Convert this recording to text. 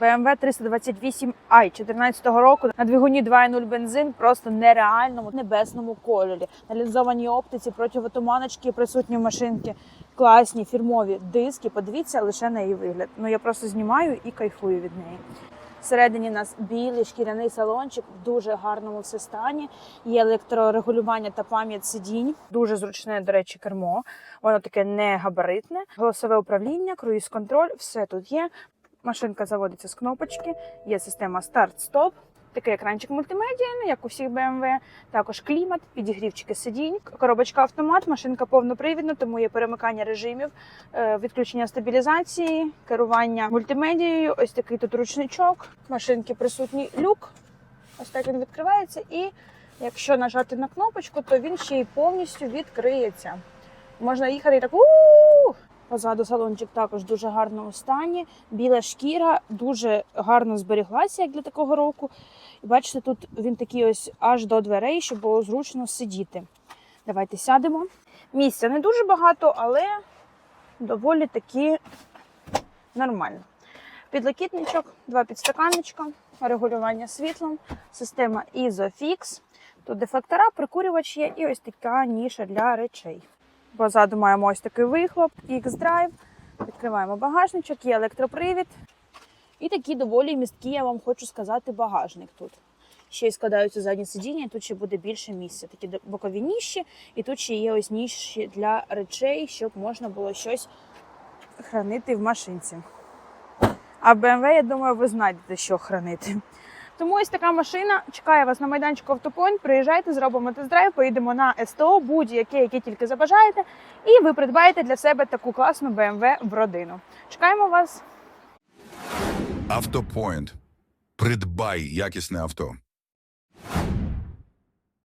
BMW 328i 14 року на двигуні 2.0 бензин просто нереальному небесному кольорі. На лінзованій оптиці противотуманочки присутні в машинці. Класні фірмові диски. Подивіться лише на її вигляд. Ну я просто знімаю і кайфую від неї. Всередині нас білий шкіряний салончик в дуже гарному все стані. Є електрорегулювання та пам'ять сидінь. Дуже зручне, до речі, кермо. Воно таке не габаритне. Голосове управління, круїз-контроль, все тут є. Машинка заводиться з кнопочки, є система старт-стоп. Такий екранчик мультимедіа, як у всіх BMW. Також клімат, підігрівчики сидінь, коробочка автомат, машинка повнопривідна, тому є перемикання режимів, е, відключення стабілізації, керування мультимедією. Ось такий тут ручничок. Машинки присутній люк. Ось так він відкривається. І якщо нажати на кнопочку, то він ще й повністю відкриється. Можна їхати і так. у Позаду салончик також в дуже гарному стані. Біла шкіра дуже гарно зберіглася, як для такого року. І бачите, тут він такий ось аж до дверей, щоб було зручно сидіти. Давайте сядемо. Місця не дуже багато, але доволі таки нормально. Підлокітничок, два підстаканничка, регулювання світлом, система Isofix. Тут дефлектора, прикурювач є і ось така ніша для речей. Позаду маємо ось такий вихлоп, X-Drive. Відкриваємо багажничок, є електропривід. І такі доволі місткі, я вам хочу сказати, багажник тут. Ще й складаються задні сидіння, і тут ще буде більше місця. Такі бокові ніші, і тут ще є ось ніші для речей, щоб можна було щось хранити в машинці. А BMW, я думаю, ви знайдете, що хранити. Тому ось така машина чекає вас на майданчику Автопойнт. Приїжджайте, зробимо тест-драйв, поїдемо на СТО, будь-яке, яке тільки забажаєте, і ви придбаєте для себе таку класну BMW в родину. Чекаємо вас. Автопоінт. Придбай якісне авто.